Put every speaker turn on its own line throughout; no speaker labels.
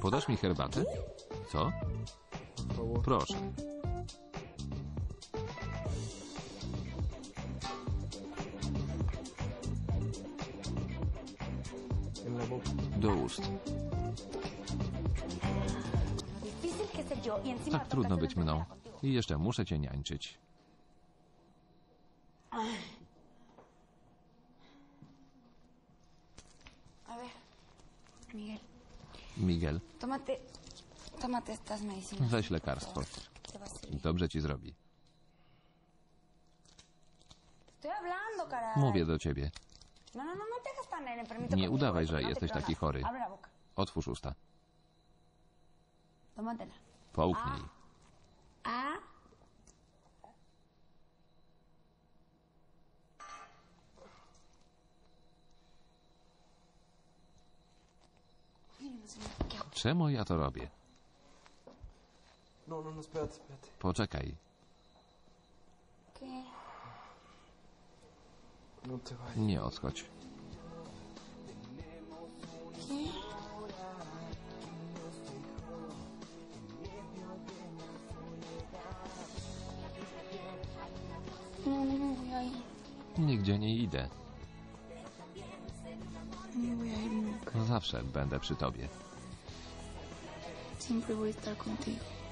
Podasz mi herbatę? Co? Proszę. Do ust. Tak trudno być mną. I jeszcze muszę cię niańczyć.
A ver, Miguel,
Miguel,
tómate, tómate estas medicinas.
weź lekarstwo.
Te va a servir.
Dobrze ci zrobi.
Estoy hablando, caray.
Mówię do ciebie.
No, no, no, tan
Nie udawaj, że
te
jesteś taki chory.
Abre la boca,
Otwórz usta.
tómatela.
Połknij. Czemu ja to robię?
No, no, no.
Poczekaj. Nie odchodź. Nigdzie nie idę. Zawsze będę przy tobie.
Siempre voy a estar contigo.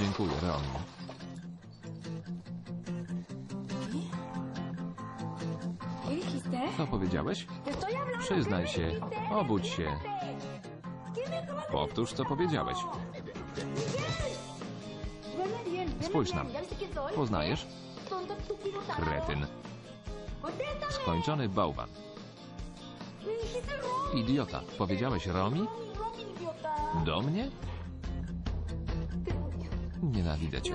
Dziękuję, Romy.
¿Qué dijiste?
Co powiedziałeś? Przyznaj
¿qué
się. Obudź się.
¿Qué me acabas de
Powtórz, co powiedziałeś. Spójrz
bien.
nam.
¿Ya viste quién soy?
Poznajesz? Kretyn. Skończony bałwan. Idiota. Powiedziałeś Romi? Do mnie?
Te odio.
Nienawidzę
Te
cię.